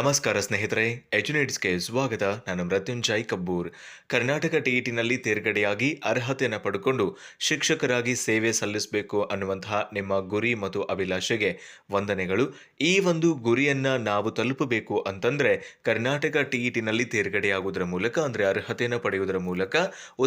ನಮಸ್ಕಾರ ಸ್ನೇಹಿತರೆ ಎಜುನೇಟ್ಸ್ಗೆ ಸ್ವಾಗತ. ನಾನು ಮೃತ್ಯುಂಜಯ್ ಕಬ್ಬೂರ್. ಕರ್ನಾಟಕ ಟಿಇಟಿನಲ್ಲಿ ತೇರ್ಗಡೆಯಾಗಿ ಅರ್ಹತೆಯನ್ನು ಪಡ್ಕೊಂಡು ಶಿಕ್ಷಕರಾಗಿ ಸೇವೆ ಸಲ್ಲಿಸಬೇಕು ಅನ್ನುವಂತಹ ನಿಮ್ಮ ಗುರಿ ಮತ್ತು ಅಭಿಲಾಷೆಗೆ ವಂದನೆಗಳು. ಈ ಒಂದು ಗುರಿಯನ್ನು ನಾವು ತಲುಪಬೇಕು ಅಂತಂದರೆ ಕರ್ನಾಟಕ ಟಿಇಟಿನಲ್ಲಿ ತೇರ್ಗಡೆಯಾಗುವುದರ ಮೂಲಕ, ಅಂದರೆ ಅರ್ಹತೆಯನ್ನು ಪಡೆಯುವುದರ ಮೂಲಕ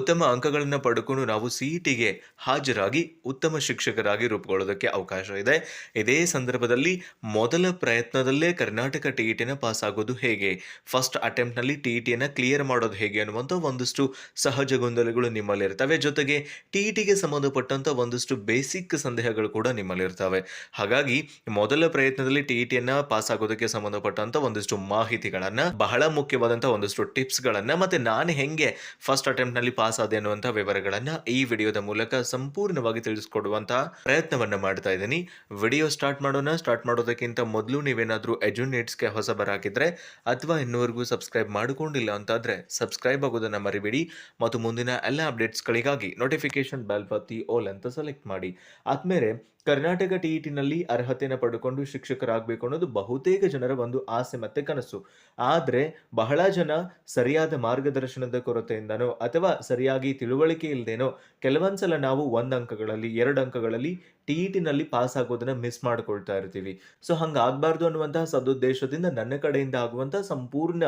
ಉತ್ತಮ ಅಂಕಗಳನ್ನು ಪಡ್ಕೊಂಡು ನಾವು ಸಿ ಇಟಿಗೆ ಟಿಗೆ ಹಾಜರಾಗಿ ಉತ್ತಮ ಶಿಕ್ಷಕರಾಗಿ ರೂಪುಗೊಳ್ಳೋದಕ್ಕೆ ಅವಕಾಶ ಇದೆ. ಇದೇ ಸಂದರ್ಭದಲ್ಲಿ ಮೊದಲ ಪ್ರಯತ್ನದಲ್ಲೇ ಕರ್ನಾಟಕ ಟಿ ಇ ಟಿನ ಪಾಸ್ ಆಗೋದು ಹೇಗೆ? ಫಸ್ಟ್ ಅಟೆಂಪ್ಟ್ನಲ್ಲಿ ಟಿ ಇ ಟಿಯನ್ನು ಕ್ಲಿಯರ್ ಮಾಡೋದು ಹೇಗೆ ಅನ್ನುವಂಥ ಒಂದಷ್ಟು ಸಹಜ ಗೊಂದಲಗಳು ನಿಮ್ಮಲ್ಲಿರ್ತವೆ ಜೊತೆಗೆ ಟಿ ಇ ಟಿಗೆ ಸಂಬಂಧಪಟ್ಟಂಥ ಒಂದಷ್ಟು ಬೇಸಿಕ್ ಸಂದೇಹಗಳು ಕೂಡ ನಿಮ್ಮಲ್ಲಿರ್ತವೆ ಹಾಗಾಗಿ ಮೊದಲ ಪ್ರಯತ್ನದಲ್ಲಿ ಟಿ ಇ ಟಿಯನ್ನು ಪಾಸ್ ಆಗೋದಕ್ಕೆ ಸಂಬಂಧಪಟ್ಟಂಥ ಒಂದಷ್ಟು ಮಾಹಿತಿಗಳನ್ನು, ಬಹಳ ಮುಖ್ಯವಾದಂಥ ಒಂದಷ್ಟು ಟಿಪ್ಸ್ಗಳನ್ನು, ಮತ್ತು ನಾನು ಹೆಂಗೆ ಫಸ್ಟ್ ಅಟೆಂಪ್ಟ್ನಲ್ಲಿ ಪಾಸ್ ಆದೆ ಅನ್ನುವಂಥ ವಿವರಗಳನ್ನು ಈ ವಿಡಿಯೋದ ಮೂಲಕ ಸಂಪೂರ್ಣವಾಗಿ ತಿಳಿಸ್ಕೊಡುವಂತಹ ಪ್ರಯತ್ನವನ್ನು ಮಾಡ್ತಾ ಇದ್ದೀನಿ. ವಿಡಿಯೋ ಸ್ಟಾರ್ಟ್ ಮಾಡೋಣ. ಸ್ಟಾರ್ಟ್ ಮಾಡೋದಕ್ಕಿಂತ ಮೊದಲು ನೀವೇನಾದರೂ ಎಜುನೇಟ್ಸ್ಗೆ ಹೊಸಬರಾಗಿದ್ದರೆ ಅಥವಾ ಇನ್ನುವರೆಗೂ ಸಬ್ಸ್ಕ್ರೈಬ್ ಮಾಡಿಕೊಂಡಿಲ್ಲ ಅಂತಾದರೆ ಸಬ್ಸ್ಕ್ರೈಬ್ ಆಗೋದನ್ನು ಮರಿಬೇಡಿ ಮತ್ತು ಮುಂದಿನ ಎಲ್ಲ ಅಪ್ಡೇಟ್ಸ್ಗಳಿಗಾಗಿ ನೋಟಿಫಿಕೇಷನ್ ಬೆಲ್ ಬತ್ತಿ ಓಲ್ ಅಂತ ಸೆಲೆಕ್ಟ್ ಮಾಡಿ. ಆದ್ಮೇಲೆ ಕರ್ನಾಟಕ ಟಿ ಇ ಟಿನಲ್ಲಿ ಅರ್ಹತೆಯನ್ನು ಪಡ್ಕೊಂಡು ಶಿಕ್ಷಕರಾಗಬೇಕು ಅನ್ನೋದು ಬಹುತೇಕ ಜನರ ಒಂದು ಆಸೆ ಮತ್ತೆ ಕನಸು. ಆದರೆ ಬಹಳ ಜನ ಸರಿಯಾದ ಮಾರ್ಗದರ್ಶನದ ಕೊರತೆಯಿಂದನೋ ಅಥವಾ ಸರಿಯಾಗಿ ತಿಳುವಳಿಕೆ ಇಲ್ಲದೇನೋ ಕೆಲವೊಂದ್ಸಲ ನಾವು ಒಂದು ಅಂಕಗಳಲ್ಲಿ, ಎರಡು ಅಂಕಗಳಲ್ಲಿ ಟಿ ಇ ಟಿನಲ್ಲಿ ಪಾಸ್ ಆಗೋದನ್ನು ಮಿಸ್ ಮಾಡ್ಕೊಳ್ತಾ ಇರ್ತೀವಿ. ಸೊ ಹಂಗಾಗಬಾರ್ದು ಅನ್ನುವಂತಹ ಸದುದ್ದೇಶದಿಂದ ನನ್ನ ಕಡೆಯಿಂದ ಆಗುವಂತಹ ಸಂಪೂರ್ಣ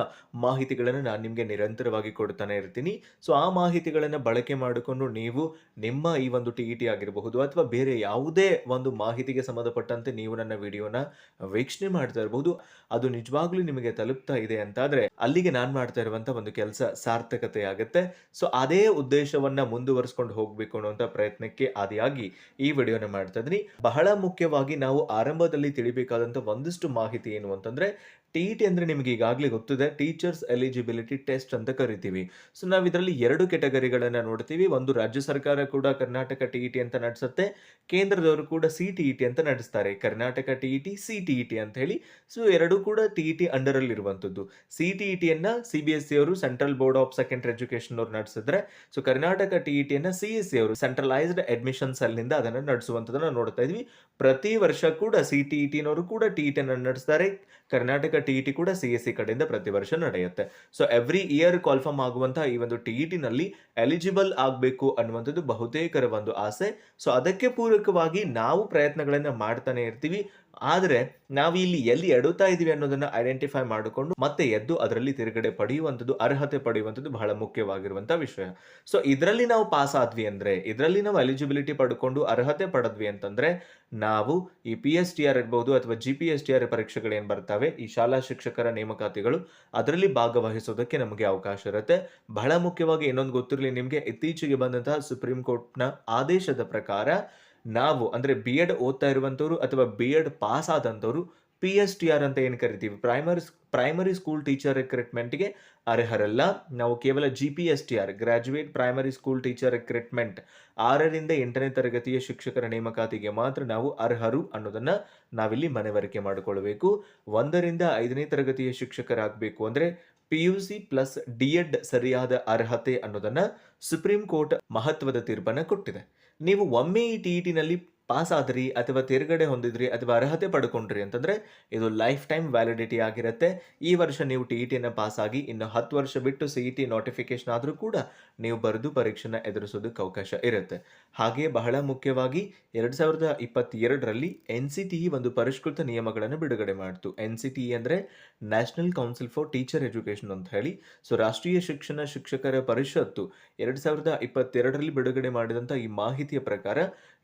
ಮಾಹಿತಿಗಳನ್ನು ನಾನು ನಿಮಗೆ ನಿರಂತರವಾಗಿ ಕೊಡ್ತಾನೆ ಇರ್ತೀನಿ. ಸೊ ಆ ಮಾಹಿತಿಗಳನ್ನು ಬಳಕೆ ಮಾಡಿಕೊಂಡು ನೀವು ನಿಮ್ಮ ಈ ಒಂದು ಟಿ ಇ ಟಿ ಆಗಿರಬಹುದು ಅಥವಾ ಬೇರೆ ಯಾವುದೇ ಒಂದು ಮಾಹಿತಿಗೆ ಸಂಬಂಧಪಟ್ಟಂತೆ ನೀವು ನನ್ನ ವಿಡಿಯೋನ ವೀಕ್ಷಣೆ ಮಾಡ್ತಾ ಇರಬಹುದು ಅದು ನಿಜವಾಗ್ಲೂ ನಿಮಗೆ ತಲುಪ್ತಾ ಇದೆ ಅಂತಾದ್ರೆ ಅಲ್ಲಿಗೆ ನಾನು ಮಾಡ್ತಾ ಇರುವಂತ ಒಂದು ಕೆಲಸ ಸಾರ್ಥಕತೆ ಆಗುತ್ತೆ. ಸೊ ಅದೇ ಉದ್ದೇಶವನ್ನ ಮುಂದುವರಿಸ್ಕೊಂಡು ಹೋಗ್ಬೇಕು ಅನ್ನುವಂತ ಪ್ರಯತ್ನಕ್ಕೆ ಆದಿಯಾಗಿ ಈ ವಿಡಿಯೋನ ಮಾಡ್ತಾ ಇದ್ದೀನಿ. ಬಹಳ ಮುಖ್ಯವಾಗಿ ನಾವು ಆರಂಭದಲ್ಲಿ ತಿಳಿಬೇಕಾದಂತ ಒಂದಿಷ್ಟು ಮಾಹಿತಿ ಏನು ಅಂತಂದ್ರೆ ಟಿ ಇ ಟಿ ಅಂದ್ರೆ ನಿಮಗೆ ಈಗಾಗಲೇ ಗೊತ್ತಿದೆ ಟೀಚರ್ಸ್ ಎಲಿಜಿಬಿಲಿಟಿ ಟೆಸ್ಟ್ ಅಂತ ಕರಿತೀವಿ. ಸೊ ನಾವು ಇದರಲ್ಲಿ ಎರಡು ಕೆಟಗರಿಗಳನ್ನ ನೋಡ್ತೀವಿ. ಒಂದು ರಾಜ್ಯ ಸರ್ಕಾರ ಕೂಡ ಕರ್ನಾಟಕ ಟಿ ಇ ಟಿ ಅಂತ ನಡೆಸುತ್ತೆ. ಕೇಂದ್ರದವರು ಸಿ ಟಿ ಇ ಅಂತ ನಡೆಸ್ತಾರೆ Karnataka T E C T E ಅಂತ ಹೇಳಿ ಸೊ ಎರಡೂ ಕೂಡ ಟಿ ಅಂಡರ್ ಅಲ್ಲಿ ಇರುವಂತದ್ದು C T E C B S C ಅವರು central board of secondary education ಅವರು ನಡೆಸಿದ್ರೆ so Karnataka T E C S C ಅವರು ಸೆಂಟ್ರಲೈಸ್ಡ್ ಅಡ್ಮಿಷನ್ ಅಲ್ಲಿಂದ ಅದನ್ನು ನಡೆಸುವಂಥದ್ದನ್ನು ನೋಡ್ತಾ ಇದ್ವಿ ಪ್ರತಿ ವರ್ಷ ಕೂಡ ಸಿ ಟಿ ಇ ಟಿನವರು ಕೂಡ ಟಿ ಇ ನಡೆಸ್ತಾರೆ ಕರ್ನಾಟಕ ಟಿ ಇ ಕೂಡ ಸಿ ಎಸ್ ಸಿ ಕಡೆಯಿಂದ ಪ್ರತಿ ವರ್ಷ ನಡೆಯುತ್ತೆ ಸೊ ಎವ್ರಿ ಇಯರ್ ಕಾಲ್ಫಾರ್ಮ್ ಆಗುವಂತಹ ಈ ಒಂದು ಟಿ ಇ ಟಿನಲ್ಲಿ ಎಲಿಜಿಬಲ್ ಆಗಬೇಕು ಅನ್ನುವಂಥದ್ದು ಬಹುತೇಕರ ಒಂದು ಆಸೆ ಸೊ ಅದಕ್ಕೆ ಪೂರಕವಾಗಿ ನಾವು ಪ್ರಯತ್ನಗಳನ್ನು ಮಾಡ್ತಾನೆ ಇರ್ತೀವಿ. ಆದರೆ ನಾವು ಇಲ್ಲಿ ಎಲ್ಲಿ ಎಡುತ್ತಾ ಇದೀವಿ ಅನ್ನೋದನ್ನ ಐಡೆಂಟಿಫೈ ಮಾಡಿಕೊಂಡು ಮತ್ತೆ ಎದ್ದು ಅದರಲ್ಲಿ ತಿರುಗಡೆ ಪಡೆಯುವಂಥದ್ದು, ಅರ್ಹತೆ ಪಡೆಯುವಂಥದ್ದು ಬಹಳ ಮುಖ್ಯವಾಗಿರುವಂಥ ವಿಷಯ. ಸೊ ಇದರಲ್ಲಿ ನಾವು ಪಾಸ್ ಆದ್ವಿ ಅಂದ್ರೆ, ಇದರಲ್ಲಿ ನಾವು ಎಲಿಜಿಬಿಲಿಟಿ ಪಡ್ಕೊಂಡು ಅರ್ಹತೆ ಪಡೆದ್ವಿ ಅಂತಂದ್ರೆ, ನಾವು ಈ ಪಿ ಎಸ್ ಟಿ ಆರ್ ಇರ್ಬೋದು ಅಥವಾ G P S T R ಪರೀಕ್ಷೆಗಳೇನು ಬರ್ತವೆ, ಈ ಶಾಲಾ ಶಿಕ್ಷಕರ ನೇಮಕಾತಿಗಳು, ಅದರಲ್ಲಿ ಭಾಗವಹಿಸೋದಕ್ಕೆ ನಮಗೆ ಅವಕಾಶ ಇರುತ್ತೆ. ಬಹಳ ಮುಖ್ಯವಾಗಿ ಇನ್ನೊಂದು ಗೊತ್ತಿರಲಿ ನಿಮಗೆ, ಇತ್ತೀಚೆಗೆ ಬಂದಂತಹ ಸುಪ್ರೀಂ ಕೋರ್ಟ್ನ ಆದೇಶದ ಪ್ರಕಾರ ನಾವು ಅಂದರೆ ಬಿ ಎಡ್ ಓದ್ತಾ ಇರುವಂಥವ್ರು ಅಥವಾ ಬಿ ಎಡ್ ಪಾಸ್ ಆದಂಥವ್ರು ಪಿ ಎಸ್ ಟಿ ಆರ್ ಅಂತ ಏನು ಕರಿತೀವಿ? ಪ್ರೈಮರಿ ಪ್ರೈಮರಿ ಸ್ಕೂಲ್ ಟೀಚರ್ ರಿಕ್ರೂಟ್ಮೆಂಟ್ಗೆ ಅರ್ಹರಲ್ಲ. ನಾವು ಕೇವಲ G P S T R graduate primary school teacher recruitment ಆರರಿಂದ ಎಂಟನೇ ತರಗತಿಯ ಶಿಕ್ಷಕರ ನೇಮಕಾತಿಗೆ ಮಾತ್ರ ನಾವು ಅರ್ಹರು ಅನ್ನೋದನ್ನು ನಾವಿಲ್ಲಿ ಮನವರಿಕೆ ಮಾಡಿಕೊಳ್ಬೇಕು. ಒಂದರಿಂದ ಐದನೇ ತರಗತಿಯ ಶಿಕ್ಷಕರಾಗಬೇಕು ಅಂದರೆ P U C plus D Ed ಸರಿಯಾದ ಅರ್ಹತೆ ಅನ್ನೋದನ್ನ ಸುಪ್ರೀಂ ಕೋರ್ಟ್ ಮಹತ್ವದ ತೀರ್ಪನ್ನು ಕೊಟ್ಟಿದೆ. ನೀವು ಒಮ್ಮೆ ಈ ಟಿ ಇ ಟಿನಲ್ಲಿ ಪಾಸ್ ಆದ್ರಿ ಅಥವಾ ತೇರ್ಗಡೆ ಹೊಂದಿದ್ರಿ ಅಥವಾ ಅರ್ಹತೆ ಪಡ್ಕೊಂಡ್ರಿ ಅಂತಂದ್ರೆ ಇದು ಲೈಫ್ ಟೈಮ್ ವ್ಯಾಲಿಡಿಟಿ ಆಗಿರುತ್ತೆ. ಈ ವರ್ಷ ನೀವು ಟಿ ಇ ಟಿಯನ್ನು ಪಾಸ್ ಆಗಿ ಇನ್ನು ಹತ್ತು ವರ್ಷ ಬಿಟ್ಟು ಸಿ ಇ ಟಿ ನೋಟಿಫಿಕೇಶನ್ ಆದರೂ ಕೂಡ ನೀವು ಬರೆದು ಪರೀಕ್ಷೆನ ಎದುರಿಸೋದಕ್ಕೆ ಅವಕಾಶ ಇರುತ್ತೆ. ಹಾಗೆ ಬಹಳ ಮುಖ್ಯವಾಗಿ ಎರಡು ಸಾವಿರದ ಇಪ್ಪತ್ತೆರಡರಲ್ಲಿ ಎನ್ ಸಿ ಟಿ ಇ ಒಂದು ಪರಿಷ್ಕೃತ ನಿಯಮಗಳನ್ನು ಬಿಡುಗಡೆ ಮಾಡಿತು. ಎನ್ ಸಿ ಟಿ ಇ ಅಂದರೆ national council for teacher education ಅಂತ ಹೇಳಿ. ಸೊ ರಾಷ್ಟ್ರೀಯ ಶಿಕ್ಷಣ ಶಿಕ್ಷಕರ ಪರಿಷತ್ತು ಎರಡು ಸಾವಿರದ ಇಪ್ಪತ್ತೆರಡರಲ್ಲಿ ಬಿಡುಗಡೆ ಮಾಡಿದಂಥ ಈ ಮಾಹಿತಿಯ ಪ್ರಕಾರ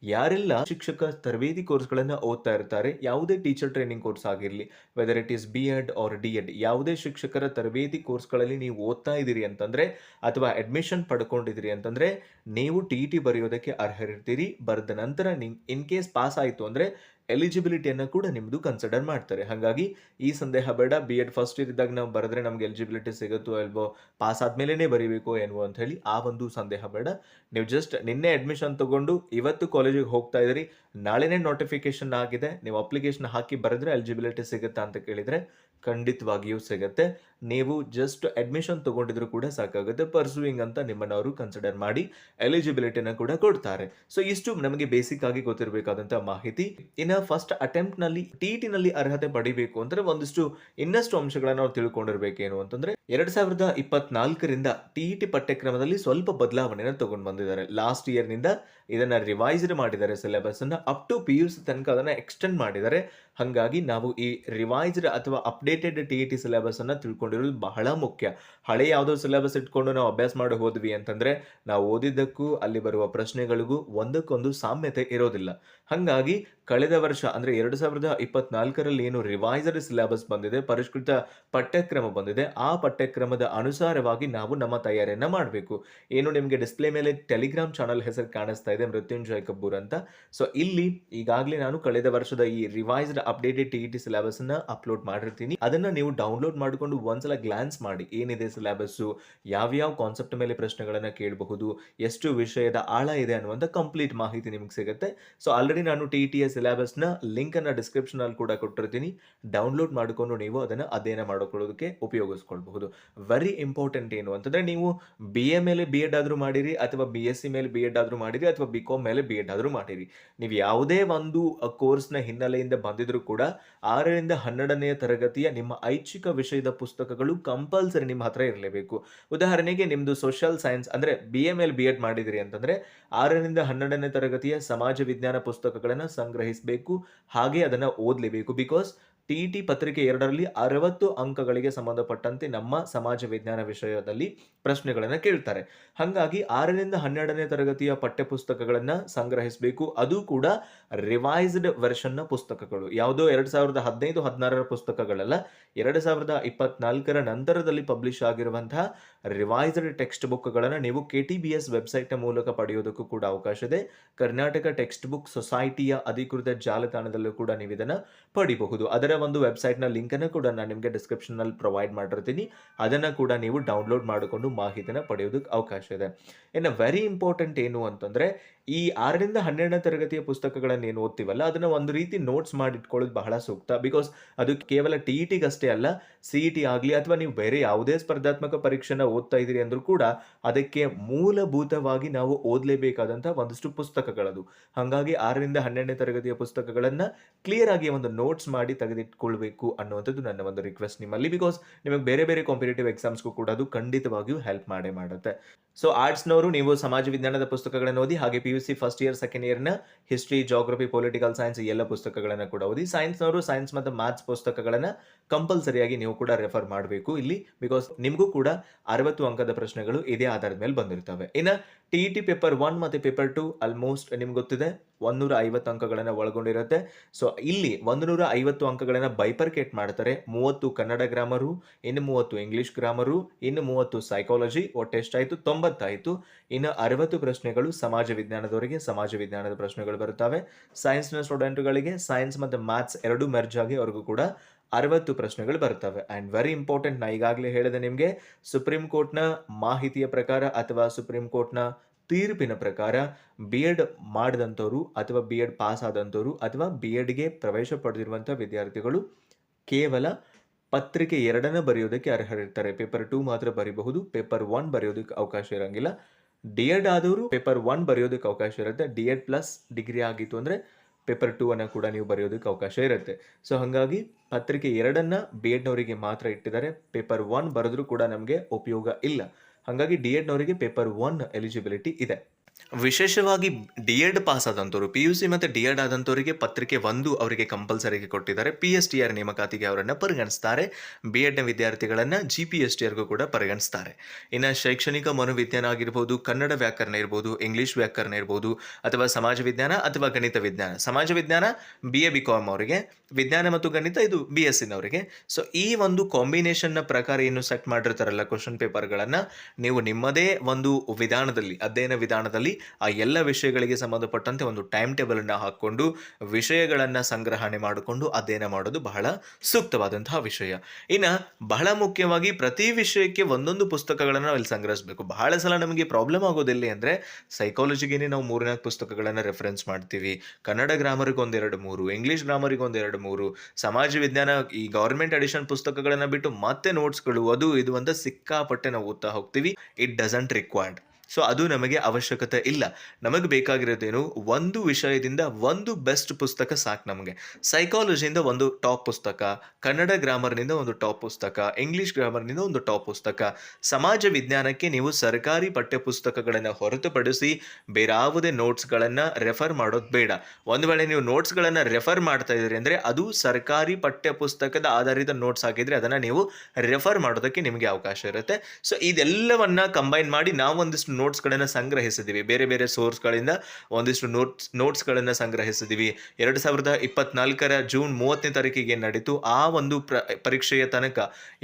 ಯಾರೆಲ್ಲ ಶಿಕ್ಷಕ ತರಬೇತಿ ಕೋರ್ಸ್ಗಳನ್ನು ಓದ್ತಾ ಇರ್ತಾರೆ, ಯಾವುದೇ ಟೀಚರ್ ಟ್ರೈನಿಂಗ್ ಕೋರ್ಸ್ ಆಗಿರಲಿ whether it is B Ed or D Ed ಯಾವುದೇ ಶಿಕ್ಷಕರ ತರಬೇತಿ ಕೋರ್ಸ್ಗಳಲ್ಲಿ ನೀವು ಓದ್ತಾ ಇದ್ದೀರಿ ಅಂತಂದರೆ ಅಥವಾ ಅಡ್ಮಿಷನ್ ಪಡ್ಕೊಂಡಿದ್ದೀರಿ ಅಂತಂದರೆ ನೀವು ಟಿ ಟಿ ಬರೆಯೋದಕ್ಕೆ ಅರ್ಹರಿರ್ತೀರಿ. ಬರೆದ ನಂತರ ನಿಮ್ ಇನ್ ಕೇಸ್ ಪಾಸ್ ಆಯಿತು ಅಂದರೆ ಎಲಿಜಿಬಿಲಿಟಿಯನ್ನು ಕೂಡ ನಿಮ್ಮದು ಕನ್ಸಿಡರ್ ಮಾಡ್ತಾರೆ. ಹಾಗಾಗಿ ಈ ಸಂದೇಹ ಬೇಡ. ಬಿ ಎಡ್ ಫಸ್ಟ್ ಇಯರ್ ಇದ್ದಾಗ ನಾವು ಬರೆದ್ರೆ ನಮ್ಗೆ ಎಲಿಜಿಬಿಲಿಟಿ ಸಿಗುತ್ತೋ ಅಲ್ವೋ ಪಾಸ್ ಆದಮೇಲೆ ಬರೀಬೇಕು ಏನೋ ಅಂತ ಹೇಳಿ ಆ ಒಂದು ಸಂದೇಹ ಬೇಡ. ನೀವು ಜಸ್ಟ್ ನಿನ್ನೆ ಅಡ್ಮಿಷನ್ ತಗೊಂಡು ಇವತ್ತು ಕಾಲೇಜಿಗೆ ಹೋಗ್ತಾ ಇದ್ದೀರಿ. ನಾಳೆನೇ ನೋಟಿಫಿಕೇಶನ್ ಆಗಿದೆ. ನೀವು ಅಪ್ಲಿಕೇಶನ್ ಹಾಕಿ ಬರೆದ್ರೆ ಎಲಿಜಿಬಿಲಿಟಿ ಸಿಗುತ್ತಾ ಅಂತ ಕೇಳಿದರೆ ಖಂಡಿತವಾಗಿಯೂ ಸಿಗುತ್ತೆ. ನೀವು ಜಸ್ಟ್ ಅಡ್ಮಿಷನ್ ತಗೊಂಡಿದ್ರು ಕೂಡ ಸಾಕಾಗುತ್ತೆ. ಪರ್ಸೂಯಿಂಗ್ ಅಂತ ನಿಮ್ಮನ್ನು ಅವರು ಕನ್ಸಿಡರ್ ಮಾಡಿ ಎಲಿಜಿಬಿಲಿಟಿನ ಕೂಡ ಕೊಡ್ತಾರೆ. ಸೊ ಇಷ್ಟು ನಮಗೆ ಬೇಸಿಕ್ ಆಗಿ ಗೊತ್ತಿರಬೇಕಾದಂತಹ ಮಾಹಿತಿ. ಇನ್ನು ಫಸ್ಟ್ ಅಟೆಂಪ್ಟ್ನಲ್ಲಿ ಟಿ ನಲ್ಲಿ ಅರ್ಹತೆ ಪಡಿಬೇಕು ಅಂದ್ರೆ ಒಂದಿಷ್ಟು ಇನ್ನಷ್ಟು ಅಂಶಗಳನ್ನ ನಾವು ತಿಳ್ಕೊಂಡಿರ್ಬೇಕೇನು ಅಂತಂದ್ರೆ ಎರಡ್ ಸಾವಿರದ ಇಪ್ಪತ್ನಾಲ್ಕರಿಂದ ಟಿಇಟಿ ಪಠ್ಯಕ್ರಮದಲ್ಲಿ ಸ್ವಲ್ಪ ಬದಲಾವಣೆಯನ್ನು ತಗೊಂಡು ಬಂದಿದ್ದಾರೆ. ಲಾಸ್ಟ್ ಇಯರ್ನಿಂದ ಇದನ್ನ ರಿವೈಸ್ಡ್ ಮಾಡಿದ್ದಾರೆ ಸಿಲೆಬಸ್ ಅನ್ನ. Up to P U C ತನಕ ಅದನ್ನ ಎಕ್ಸ್ಟೆಂಡ್ ಮಾಡಿದ್ದಾರೆ. ಹಾಗಾಗಿ ನಾವು ಈ ರಿವೈಸ್ಡ್ ಅಥವಾ ಅಪ್ಡೇಟೆಡ್ ಟಿಇಟಿ ಸಿಲೆಬಸ್ ಅನ್ನ ತಿಳ್ಕೊಂಡಿರೋದು ಬಹಳ ಮುಖ್ಯ. ಹಳೆ ಯಾವುದೋ ಸಿಲೆಬಸ್ ಇಟ್ಕೊಂಡು ನಾವು ಅಭ್ಯಾಸ ಮಾಡಿ ಹೋದ್ವಿ ಅಂತಂದ್ರೆ ನಾವು ಓದಿದ್ದಕ್ಕೂ ಅಲ್ಲಿ ಬರುವ ಪ್ರಶ್ನೆಗಳಿಗೂ ಒಂದಕ್ಕೊಂದು ಸಾಮ್ಯತೆ ಇರೋದಿಲ್ಲ. ಹಾಗಾಗಿ ಕಳೆದ ವರ್ಷ, ಅಂದ್ರೆ ಎರಡು ಸಾವಿರದ ಇಪ್ಪತ್ನಾಲ್ಕರಲ್ಲಿ ಏನು ರಿವೈಸ್ಡ್ ಸಿಲೆಬಸ್ ಬಂದಿದೆ, ಪರಿಷ್ಕೃತ ಪಠ್ಯಕ್ರಮ ಬಂದಿದೆ, ಆ ಪಠ್ಯಕ್ರಮದ ಅನುಸಾರವಾಗಿ ನಾವು ನಮ್ಮ ತಯಾರಿಯನ್ನ ಮಾಡಬೇಕು. ಏನು ನಿಮಗೆ ಡಿಸ್ಪ್ಲೇ ಮೇಲೆ ಟೆಲಿಗ್ರಾಮ್ ಚಾನಲ್ ಹೆಸರು ಕಾಣಿಸ್ತಾ ಇದೆ, ಮೃತ್ಯುಂಜಯ್ ಕಬ್ಬೂರ್ ಅಂತ. ಸೊ ಇಲ್ಲಿ ಈಗಾಗಲೇ ನಾನು ಕಳೆದ ವರ್ಷದ ಈ revised updated T E T syllabus ಅನ್ನ ಅಪ್ಲೋಡ್ ಮಾಡಿರ್ತೀನಿ. ಅದನ್ನ ನೀವು ಡೌನ್ಲೋಡ್ ಮಾಡಿಕೊಂಡು ಒಂದ್ಸಲ ಗ್ಲಾನ್ಸ್ ಮಾಡಿ, ಏನಿದೆ ಸಿಲೆಬಸ್ಸು ಯಾವ್ಯಾವ ಕಾನ್ಸೆಪ್ಟ್ ಮೇಲೆ ಪ್ರಶ್ನೆಗಳನ್ನ ಕೇಳಬಹುದು, ಎಷ್ಟು ವಿಷಯದ ಆಳ ಇದೆ ಅನ್ನುವಂಥ ಕಂಪ್ಲೀಟ್ ಮಾಹಿತಿ ನಿಮ್ಗೆ ಸಿಗುತ್ತೆ. ಸೊ ಆಲ್ರೆಡಿ ನಾನು ಟಿ ಟಿ ಎಸ್ ಸಿಲೆಬಸ್ನ ಲಿಂಕ್ ಅನ್ನ ಡಿಸ್ಕ್ರಿಪ್ಷನ್ ಅಲ್ಲಿ ಕೂಡ ಕೊಟ್ಟಿರ್ತೀನಿ. ಡೌನ್ಲೋಡ್ ಮಾಡಿಕೊಂಡು ನೀವು ಅದನ್ನ ಅಧ್ಯಯನ ಮಾಡಿಕೊಳ್ಳೋದಕ್ಕೆ ಉಪಯೋಗಿಸ್ಕೊಳ್ಬಹುದು. ವೆರಿ ಇಂಪಾರ್ಟೆಂಟ್ ಏನು ಅಂತಂದ್ರೆ ನೀವು ಬಿ ಎ ಮೇಲೆ ಬಿ ಎಡ್ ಆದ್ರೂ ಮಾಡಿರಿ ಅಥವಾ ಬಿ ಎಸ್ ಸಿ ಮೇಲೆ ಬಿ ಎಡ್ ಆದ್ರೂ ಮಾಡಿರಿ ಅಥವಾ ಬಿ ಕಾಮ್ ಮೇಲೆ ಬಿ ಎಡ್ ಆದ್ರೂ ಮಾಡಿರಿ. ನೀವು ಯಾವುದೇ ಒಂದು ಕೋರ್ಸ್ನ ಹಿನ್ನೆಲೆಯಿಂದ ಬಂದಿದ್ರು ಕೂಡ ಆರರಿಂದ ಹನ್ನೆರಡನೆಯ ತರಗತಿಯ ನಿಮ್ಮ ಐಚ್ಛಿಕ ವಿಷಯದ ಪುಸ್ತಕಗಳು ಕಂಪಲ್ಸರಿ ನಿಮ್ಮ ಹತ್ರ ಇರಲೇಬೇಕು. ಉದಾಹರಣೆಗೆ ನಿಮ್ದು ಸೋಷಿಯಲ್ ಸೈನ್ಸ್ ಅಂದ್ರೆ ಬಿ ಎ ಮೇಲೆ ಬಿ ಎಡ್ ಮಾಡಿದಿರಿ ಅಂತಂದ್ರೆ ಆರರಿಂದ ಹನ್ನೆರಡನೇ ತರಗತಿಯ ಸಮಾಜ ವಿಜ್ಞಾನ ಪುಸ್ತಕಗಳನ್ನು ಸಂಗ್ರಹಿಸಬೇಕು ಹಾಗೆ ಅದನ್ನು ಓದಲೇಬೇಕು. ಬಿಕಾಸ್ ಟಿ ಟಿ ಪತ್ರಿಕೆ ಎರಡರಲ್ಲಿ ಅರವತ್ತು ಅಂಕಗಳಿಗೆ ಸಂಬಂಧಪಟ್ಟಂತೆ ನಮ್ಮ ಸಮಾಜ ವಿಜ್ಞಾನ ವಿಷಯದಲ್ಲಿ ಪ್ರಶ್ನೆಗಳನ್ನು ಕೇಳ್ತಾರೆ. ಹಾಗಾಗಿ ಆರರಿಂದ ಹನ್ನೆರಡನೇ ತರಗತಿಯ ಪಠ್ಯಪುಸ್ತಕಗಳನ್ನು ಸಂಗ್ರಹಿಸಬೇಕು. ಅದು ಕೂಡ ರಿವೈಸ್ಡ್ ವರ್ಷನ್ನ ಪುಸ್ತಕಗಳು. ಯಾವುದೋ ಎರಡು ಸಾವಿರದ ಹದಿನೈದು, ಹದಿನಾರರ ಪುಸ್ತಕಗಳಲ್ಲ, ಎರಡು ಸಾವಿರದ ಇಪ್ಪತ್ನಾಲ್ಕರ ನಂತರದಲ್ಲಿ ಪಬ್ಲಿಷ್ ಆಗಿರುವಂತಹ ರಿವೈಸ್ಡ್ ಟೆಕ್ಸ್ಟ್ ಬುಕ್ಗಳನ್ನು ನೀವು ಕೆ ಟಿ ಬಿ ಎಸ್ ವೆಬ್ಸೈಟ್ನ ಮೂಲಕ ಪಡೆಯೋದಕ್ಕೂ ಕೂಡ ಅವಕಾಶ ಇದೆ. ಕರ್ನಾಟಕ ಟೆಕ್ಸ್ಟ್ ಬುಕ್ ಸೊಸೈಟಿಯ ಅಧಿಕೃತ ಜಾಲತಾಣದಲ್ಲೂ ಕೂಡ ನೀವು ಇದನ್ನು ಪಡಿಬಹುದು. ಅದರ ಒಂದು ವೆಬ್ಸೈಟ್ನ ಲಿಂಕನ್ನು ಕೂಡ ನಾನು ನಿಮಗೆ ಡಿಸ್ಕ್ರಿಪ್ಷನಲ್ಲಿ ಪ್ರೊವೈಡ್ ಮಾಡಿರ್ತೀನಿ. ಅದನ್ನು ಕೂಡ ನೀವು ಡೌನ್ಲೋಡ್ ಮಾಡಿಕೊಂಡು ಮಾಹಿತಿನ ಪಡೆಯೋದಕ್ಕೆ ಅವಕಾಶ ಇದೆ. ಇನ್ನು ವೆರಿ ಇಂಪಾರ್ಟೆಂಟ್ ಏನು ಅಂತಂದರೆ ಈ ಆರರಿಂದ ಹನ್ನೆರಡನೇ ತರಗತಿಯ ಪುಸ್ತಕಗಳನ್ನು ಏನು ಓದ್ತೀವಲ್ಲ, ಅದನ್ನು ಒಂದು ರೀತಿ ನೋಟ್ಸ್ ಮಾಡಿ ಇಟ್ಕೊಳ್ಳೋದು ಬಹಳ ಸೂಕ್ತ. ಬಿಕಾಸ್ ಅದು ಕೇವಲ ಟಿ ಇ ಟಿಗಷ್ಟೇ ಅಲ್ಲ ಸಿ ಇ ಟಿ ಆಗಲಿ ಅಥವಾ ನೀವು ಬೇರೆ ಯಾವುದೇ ಸ್ಪರ್ಧಾತ್ಮಕ ಪರೀಕ್ಷೆನ ಓದ್ತಾ ಇದ್ದೀರಿ ಅಂದ್ರೂ ಕೂಡ ಅದಕ್ಕೆ ಮೂಲಭೂತವಾಗಿ ನಾವು ಓದಲೇಬೇಕಾದಂಥ ಒಂದಷ್ಟು ಪುಸ್ತಕಗಳದು. ಹಾಗಾಗಿ ಆರರಿಂದ ಹನ್ನೆರಡನೇ ತರಗತಿಯ ಪುಸ್ತಕಗಳನ್ನು ಕ್ಲಿಯರ್ ಆಗಿ ಒಂದು ನೋಟ್ಸ್ ಮಾಡಿ ತೆಗೆದಿಟ್ಕೊಳ್ಬೇಕು ಅನ್ನುವಂಥದ್ದು ನನ್ನ ಒಂದು ರಿಕ್ವೆಸ್ಟ್ ನಿಮ್ಮಲ್ಲಿ. ಬಿಕಾಸ್ ನಿಮಗೆ ಬೇರೆ ಬೇರೆ ಕಾಂಪಿಟೇಟಿವ್ ಎಕ್ಸಾಮ್ಸ್ಗೂ ಕೂಡ ಅದು ಖಂಡಿತವಾಗಿಯೂ ಹೆಲ್ಪ್ ಮಾಡೇ ಮಾಡುತ್ತೆ. ಸೊ ಆರ್ಟ್ಸ್ನವರು ನೀವು ಸಮಾಜ ವಿಜ್ಞಾನದ ಪುಸ್ತಕಗಳನ್ನು ಓದಿ, ಹಾಗೆ P U C first year second year history geography political science ಎಲ್ಲ ಪುಸ್ತಕಗಳನ್ನು ಕೂಡ ಓದಿ ಸೈನ್ಸ್ನವರು ಸೈನ್ಸ್ ಮತ್ತು ಮ್ಯಾಥ್ಸ್ ಪುಸ್ತಕಗಳನ್ನು ಕಂಪಲ್ಸರಿಯಾಗಿ ನೀವು ಕೂಡ ರೆಫರ್ ಮಾಡಬೇಕು ಇಲ್ಲಿ ಬಿಕಾಸ್ ನಿಮಗೂ ಕೂಡ ಅರವತ್ತು ಅಂಕದ ಪ್ರಶ್ನೆಗಳು ಇದೇ ಆಧಾರದ ಮೇಲೆ ಬಂದಿರ್ತವೆ. ಇನ್ನು T E T paper one ಮತ್ತು ಪೇಪರ್ ಟು ಆಲ್ಮೋಸ್ಟ್ ನಿಮ್ಗೆ ಗೊತ್ತಿದೆ. ಒಂದೂರ ಐವತ್ತು ಅಂಕಗಳನ್ನು ಒಳಗೊಂಡಿರುತ್ತೆ. ಸೊ ಇಲ್ಲಿ ಒಂದುನೂರ ಐವತ್ತು ಅಂಕಗಳನ್ನು ಬೈಪರ್ಕೇಟ್ ಮಾಡ್ತಾರೆ. ಮೂವತ್ತು ಕನ್ನಡ ಗ್ರಾಮರು, ಇನ್ನು ಮೂವತ್ತು ಇಂಗ್ಲಿಷ್ ಗ್ರಾಮರು, ಇನ್ನು ಮೂವತ್ತು ಸೈಕಾಲಜಿ ಒಟ್ಟು ಎಷ್ಟಾಯಿತು? ತೊಂಬತ್ತಾಯಿತು. ಇನ್ನು ಅರವತ್ತು ಪ್ರಶ್ನೆಗಳು ಸಮಾಜ ವಿಜ್ಞಾನದವರಿಗೆ, ಸಮಾಜ ವಿಜ್ಞಾನದ ಪ್ರಶ್ನೆಗಳು ಬರುತ್ತವೆ. ಸೈನ್ಸ್ನ ಸ್ಟೂಡೆಂಟ್ಗಳಿಗೆ ಸೈನ್ಸ್ ಮತ್ತು ಮ್ಯಾಥ್ಸ್ ಎರಡೂ ಮೆರ್ಜ್ ಆಗಿ ಅವ್ರಿಗೂ ಕೂಡ ಅರವತ್ತು ಪ್ರಶ್ನೆಗಳು ಬರ್ತವೆ ಆ್ಯಂಡ್ ವೆರಿ ಇಂಪಾರ್ಟೆಂಟ್ ನಾ ಈಗಾಗಲೇ ಹೇಳಿದೆ ನಿಮಗೆ ಸುಪ್ರೀಂ ಕೋರ್ಟ್ನ ಮಾಹಿತಿಯ ಪ್ರಕಾರ ಅಥವಾ ಸುಪ್ರೀಂ ಕೋರ್ಟ್ನ ತೀರ್ಪಿನ ಪ್ರಕಾರ ಬಿ ಎಡ್ ಮಾಡಿದಂಥವ್ರು ಅಥವಾ ಬಿ ಎಡ್ ಪಾಸ್ ಆದಂಥವ್ರು ಅಥವಾ ಬಿ ಎಡ್ಗೆ ಪ್ರವೇಶ ಪಡೆದಿರುವಂಥ ವಿದ್ಯಾರ್ಥಿಗಳು ಕೇವಲ ಪತ್ರಿಕೆ ಎರಡನ್ನ ಬರೆಯೋದಕ್ಕೆ ಅರ್ಹರಿರ್ತಾರೆ. ಪೇಪರ್ ಟೂ ಮಾತ್ರ ಬರೀಬಹುದು, ಪೇಪರ್ ಒನ್ ಬರೆಯೋದಕ್ಕೆ ಅವಕಾಶ ಇರೋಂಗಿಲ್ಲ. ಡಿ ಎಡ್ ಆದವರು ಪೇಪರ್ ಒನ್ ಬರೆಯೋದಕ್ಕೆ ಅವಕಾಶ ಇರುತ್ತೆ. ಡಿ ಎಡ್ ಪ್ಲಸ್ ಡಿಗ್ರಿ ಆಗಿತ್ತು ಅಂದರೆ ಪೇಪರ್ ಟೂ ಅನ್ನು ಕೂಡ ನೀವು ಬರೆಯೋದಕ್ಕೆ ಅವಕಾಶ ಇರುತ್ತೆ. ಸೊ ಹಾಗಾಗಿ ಪತ್ರಿಕೆ ಎರಡನ್ನು ಬಿ ಎಡ್ನವರಿಗೆ ಮಾತ್ರ ಇಟ್ಟಿದ್ದಾರೆ. ಪೇಪರ್ ಒನ್ ಬರೆದ್ರೂ ಕೂಡ ನಮಗೆ ಉಪಯೋಗ ಇಲ್ಲ. ಹಾಗಾಗಿ ಡಿ ಎಡ್ನವರಿಗೆ ಪೇಪರ್ ಒನ್ ಎಲಿಜಿಬಿಲಿಟಿ ಇದೆ. ವಿಶೇಷವಾಗಿ ಡಿ ಎಡ್ ಪಾಸ್ ಆದಂಥವ್ರು ಪಿ ಯು ಸಿ ಮತ್ತು ಡಿ ಎಡ್ ಆದಂಥವರಿಗೆ ಪತ್ರಿಕೆ ಒಂದು ಅವರಿಗೆ ಕಂಪಲ್ಸರಿಗೆ ಕೊಟ್ಟಿದ್ದಾರೆ. ಪಿ ಎಸ್ ಟಿ ಆರ್ ನೇಮಕಾತಿಗೆ ಅವರನ್ನು ಪರಿಗಣಿಸ್ತಾರೆ. ಬಿ ಎಡ್ನ ವಿದ್ಯಾರ್ಥಿಗಳನ್ನು ಜಿ ಪಿ ಎಸ್ ಟಿ ಆರ್ಗೂ ಕೂಡ ಪರಿಗಣಿಸ್ತಾರೆ. ಇನ್ನು ಶೈಕ್ಷಣಿಕ ಮನೋವಿಜ್ಞಾನ ಆಗಿರ್ಬೋದು, ಕನ್ನಡ ವ್ಯಾಕರಣ ಇರ್ಬೋದು ಇಂಗ್ಲೀಷ್ ವ್ಯಾಕರಣ ಇರ್ಬೋದು, ಅಥವಾ ಸಮಾಜ ವಿಜ್ಞಾನ ಅಥವಾ ಗಣಿತ ವಿಜ್ಞಾನ. ಸಮಾಜ ವಿಜ್ಞಾನ ಬಿ ಎ ಬಿ ಕಾಮ್ ಅವರಿಗೆ, ವಿಜ್ಞಾನ ಮತ್ತು ಗಣಿತ ಇದು ಬಿ ಎಸ್ ಸಿನವರಿಗೆ ಸೊ ಈ ಒಂದು ಕಾಂಬಿನೇಷನ್ನ ಪ್ರಕಾರ ಏನು ಸೆಟ್ ಮಾಡಿರ್ತಾರಲ್ಲ ಕ್ವಶನ್ ಪೇಪರ್ಗಳನ್ನು ನೀವು ನಿಮ್ಮದೇ ಒಂದು ವಿಧಾನದಲ್ಲಿ, ಅಧ್ಯಯನ ವಿಧಾನದಲ್ಲಿ ಸಂದರ್ಭದಲ್ಲಿ ಆ ಎಲ್ಲ ವಿಷಯಗಳಿಗೆ ಸಂಬಂಧಪಟ್ಟಂತೆ ಒಂದು ಟೈಮ್ ಟೇಬಲನ್ನು ಹಾಕ್ಕೊಂಡು ವಿಷಯಗಳನ್ನು ಸಂಗ್ರಹಣೆ ಮಾಡಿಕೊಂಡು ಅಧ್ಯಯನ ಮಾಡೋದು ಬಹಳ ಸೂಕ್ತವಾದಂತಹ ವಿಷಯ. ಇನ್ನು ಬಹಳ ಮುಖ್ಯವಾಗಿ ಪ್ರತಿ ವಿಷಯಕ್ಕೆ ಒಂದೊಂದು ಪುಸ್ತಕಗಳನ್ನು ನಾವು ಇಲ್ಲಿ ಸಂಗ್ರಹಿಸಬೇಕು. ಬಹಳ ಸಲ ನಮಗೆ ಪ್ರಾಬ್ಲಮ್ ಆಗೋದಿಲ್ಲ ಅಂದರೆ ಸೈಕಾಲಜಿಗೇನೆ ನಾವು ಮೂರ್ನಾಲ್ಕು ಪುಸ್ತಕಗಳನ್ನು ರೆಫರೆನ್ಸ್ ಮಾಡ್ತೀವಿ. ಕನ್ನಡ ಗ್ರಾಮರಿಗೆ ಒಂದೆರಡು ಮೂರು ಇಂಗ್ಲೀಷ್ ಗ್ರಾಮರಿಗೆ ಒಂದೆರಡು ಮೂರು, ಸಮಾಜ ವಿಜ್ಞಾನ ಈ ಗೌರ್ಮೆಂಟ್ ಅಡಿಷನ್ ಪುಸ್ತಕಗಳನ್ನು ಬಿಟ್ಟು ಮತ್ತೆ ನೋಟ್ಸ್ಗಳು ಅದು ಇದು ಅಂತ ಸಿಕ್ಕಾಪಟ್ಟೆ ನಾವು ಓದ್ತಾ ಹೋಗ್ತೀವಿ. ಇಟ್ ಡಸಂಟ್ ರಿಕ್ವೈರ್ಡ್ ಸೊ ಅದು ನಮಗೆ ಅವಶ್ಯಕತೆ ಇಲ್ಲ. ನಮಗೆ ಬೇಕಾಗಿರೋದೇನು ಒಂದು ವಿಷಯದಿಂದ ಒಂದು ಬೆಸ್ಟ್ ಪುಸ್ತಕ ಸಾಕು ನಮಗೆ. ಸೈಕಾಲಜಿಯಿಂದ ಒಂದು ಟಾಪ್ ಪುಸ್ತಕ, ಕನ್ನಡ ಗ್ರಾಮರ್ನಿಂದ ಒಂದು ಟಾಪ್ ಪುಸ್ತಕ ಇಂಗ್ಲೀಷ್ ಗ್ರಾಮರ್ನಿಂದ ಒಂದು ಟಾಪ್ ಪುಸ್ತಕ. ಸಮಾಜ ವಿಜ್ಞಾನಕ್ಕೆ ನೀವು ಸರ್ಕಾರಿ ಪಠ್ಯಪುಸ್ತಕಗಳನ್ನು ಹೊರತುಪಡಿಸಿ ಬೇರಾವುದೇ ನೋಟ್ಸ್ಗಳನ್ನು ರೆಫರ್ ಮಾಡೋದು ಬೇಡ. ಒಂದು ವೇಳೆ ನೀವು ನೋಟ್ಸ್ಗಳನ್ನು ರೆಫರ್ ಮಾಡ್ತಾ ಇದ್ದೀರಿ ಅಂದರೆ ಅದು ಸರ್ಕಾರಿ ಪಠ್ಯಪುಸ್ತಕದ ಆಧಾರಿತ ನೋಟ್ಸ್ ಹಾಕಿದರೆ ಅದನ್ನು ನೀವು ರೆಫರ್ ಮಾಡೋದಕ್ಕೆ ನಿಮಗೆ ಅವಕಾಶ ಇರುತ್ತೆ. ಸೊ ಇದೆಲ್ಲವನ್ನ ಕಂಬೈನ್ ಮಾಡಿ ನಾವೊಂದಿಷ್ಟು ನೋಟ್ಸ್ಗಳನ್ನು ಸಂಗ್ರಹಿಸಿದ್ದೀವಿ ಬೇರೆ ಬೇರೆ ಸೋರ್ಸ್ಗಳಿಂದ ಒಂದಿಷ್ಟು ನೋಟ್ಸ್ ನೋಟ್ಸ್ಗಳನ್ನು ಸಂಗ್ರಹಿಸಿದ್ದೀವಿ ಎರಡು ಸಾವಿರದ ಇಪ್ಪತ್ನಾಲ್ಕರ ಜೂನ್ ಮೂವತ್ತನೇ ತಾರೀಕಿಗೆ ನಡೀತು. ಆ ಒಂದು ಪ್ರ, ಪರೀಕ್ಷೆಯ ತನಕ